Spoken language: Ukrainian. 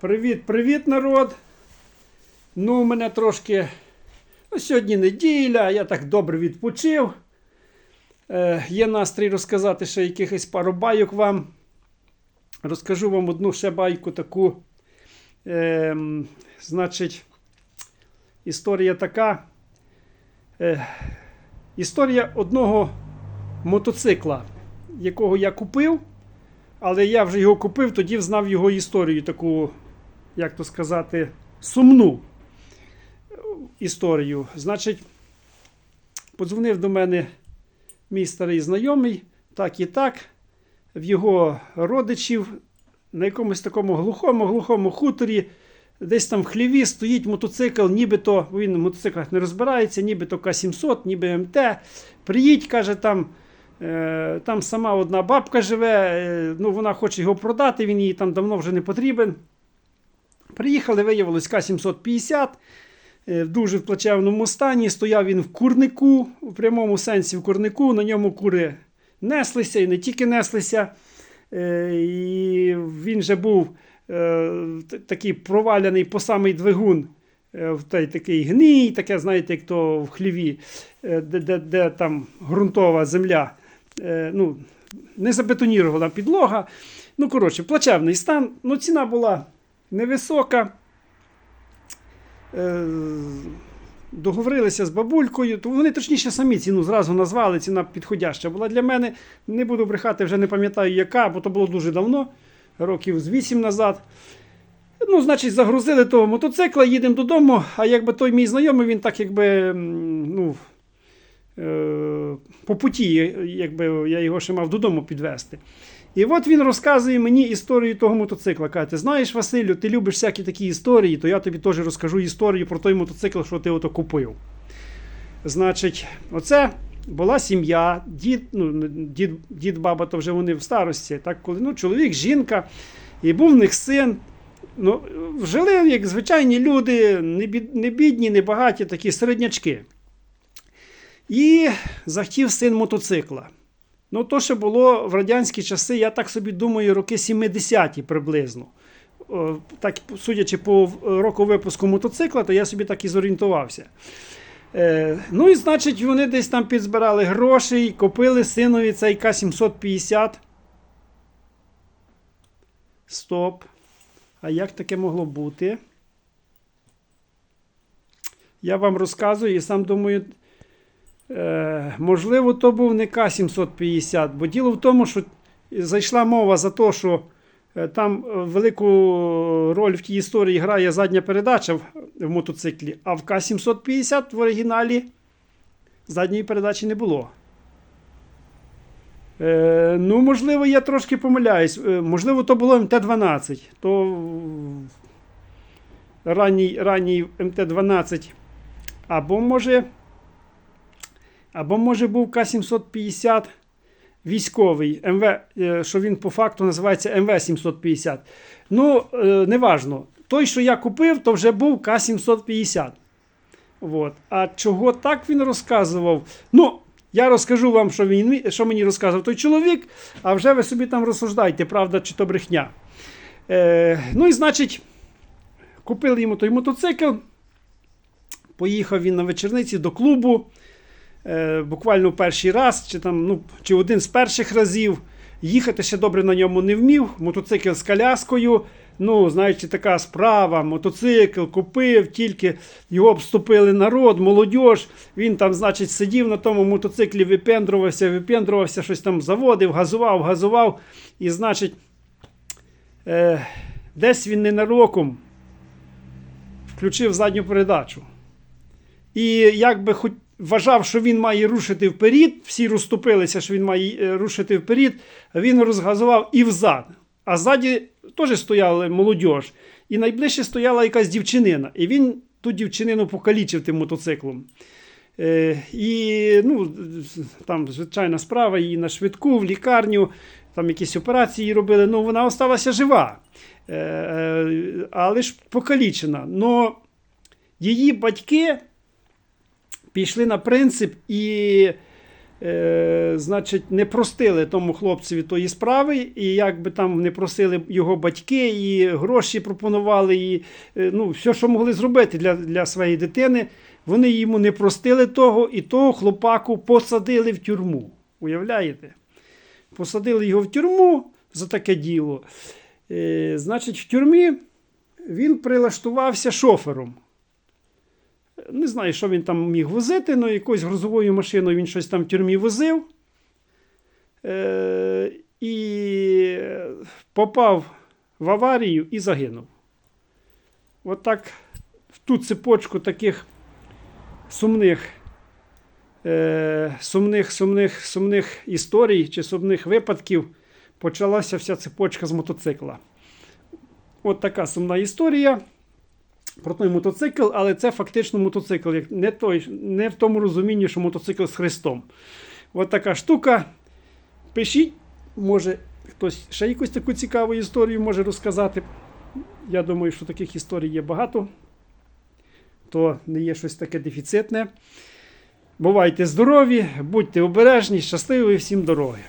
Привіт, привіт, народ. Ну, у мене трошки. Ну, сьогодні неділя, я так добре відпочив. Е, є настрій розказати ще якихось пару байок вам. Розкажу вам одну ще байку таку. Е, значить, історія така. Е, історія одного мотоцикла, якого я купив. Але я вже його купив, тоді знав його історію, таку, як то сказати, сумну історію. Значить, подзвонив до мене мій старий знайомий, так і так, в його родичів на якомусь такому глухому, глухому хуторі, десь там в хліві стоїть мотоцикл, нібито він в мотоциклах не розбирається, нібито К-700, ніби МТ. Приїдь, каже, там. Е, Там сама одна бабка живе, е, ну вона хоче його продати, він їй там давно вже не потрібен. Приїхали, виявилось К-750 е, в дуже плачевному стані. Стояв він в курнику, в прямому сенсі в курнику. На ньому кури неслися і не тільки неслися. Е, І він же був е, такий проваляний по самий двигун. В той такий гній, таке, знаєте, як то в хліві, де, де, де там ґрунтова земля. Ну, не забетонірована підлога. Ну, коротше, плачевний стан. Ну, ціна була невисока. Е, договорилися з бабулькою, то вони точніше самі ціну зразу назвали, ціна підходяща була для мене. Не буду брехати, вже не пам'ятаю яка, бо то було дуже давно, років з 8 назад. Ну, значить, загрузили того мотоцикла, їдемо додому. А якби той мій знайомий, він так якби ну, по путі, якби я його ще мав додому підвезти. І от він розказує мені історію того мотоцикла. Каже, ти знаєш, Василю, ти любиш всякі такі історії, то я тобі теж розкажу історію про той мотоцикл, що ти ото купив. Значить, оце була сім'я, дід, ну, дід, дід, баба, то вже вони в старості. Так, коли ну, чоловік, жінка, і був в них син. Ну, жили як звичайні люди, не бідні, не багаті, такі середнячки. І захотів син мотоцикла. Ну, то, що було в радянські часи, я так собі думаю, роки 70-ті приблизно. Так, судячи по року випуску мотоцикла, то я собі так і зорієнтувався. Е, ну і значить, вони десь там підзбирали грошей, купили синові цей К-750. Стоп. А як таке могло бути? Я вам розказую і сам думаю, можливо, то був не К-750, бо діло в тому, що зайшла мова за те, що е, там е, велику роль в тій історії грає задня передача в, мотоциклі, а в К-750 в оригіналі задньої передачі не було. Е, ну, можливо, я трошки помиляюсь. Е, можливо, то було МТ-12. То е, ранній, ранній МТ-12. Або може. Або може був К-750 військовий, МВ, е, що він по факту називається МВ-750. Ну, е, неважно. Той, що я купив, то вже був К-750. От. А чого так він розказував? Ну, я розкажу вам, що, він, що мені розказував той чоловік, а вже ви собі там розсуждайте, правда чи то брехня. Е, ну і значить, купили йому той мотоцикл. Поїхав він на вечорниці до клубу. Е, буквально перший раз, чи, там, ну, чи один з перших разів. Їхати ще добре на ньому не вмів. Мотоцикл з коляскою. Ну, знаючи, така справа, мотоцикл купив, тільки його обступили народ, молодь. Він там, значить, сидів на тому мотоциклі, випендрувався, випендрувався, щось там заводив, газував, газував. І, значить, е, десь він ненароком включив задню передачу. І якби хоч вважав, що він має рушити вперед, всі розступилися, що він має е, рушити вперед, він розгазував і взад. А ззаді теж стояли молодь. І найближче стояла якась дівчинина. І він ту дівчинину покалічив тим мотоциклом. Е, і ну, там звичайна справа, її на швидку, в лікарню, там якісь операції робили. Ну, вона осталася жива, е, е, але ж покалічена. Но її батьки пішли на принцип і е, значить, не простили тому хлопцеві тої справи, і як би там не просили його батьки, і гроші пропонували, і е, ну, все, що могли зробити для, для своєї дитини, вони йому не простили того, і того хлопаку посадили в тюрму. Уявляєте? Посадили його в тюрму за таке діло. Е, значить, в тюрмі він прилаштувався шофером. Не знаю, що він там міг возити, але якоюсь грузовою машиною він щось там в тюрмі возив. Е, і попав в аварію і загинув. От так в ту цепочку таких сумних, е, сумних, сумних, сумних історій чи сумних випадків почалася вся цепочка з мотоцикла. От така сумна історія про той мотоцикл, але це фактично мотоцикл. Не, той, не в тому розумінні, що мотоцикл з хрестом. От така штука. Пишіть, може хтось ще якусь таку цікаву історію може розказати. Я думаю, що таких історій є багато. То не є щось таке дефіцитне. Бувайте здорові, будьте обережні, щасливі всім дороги.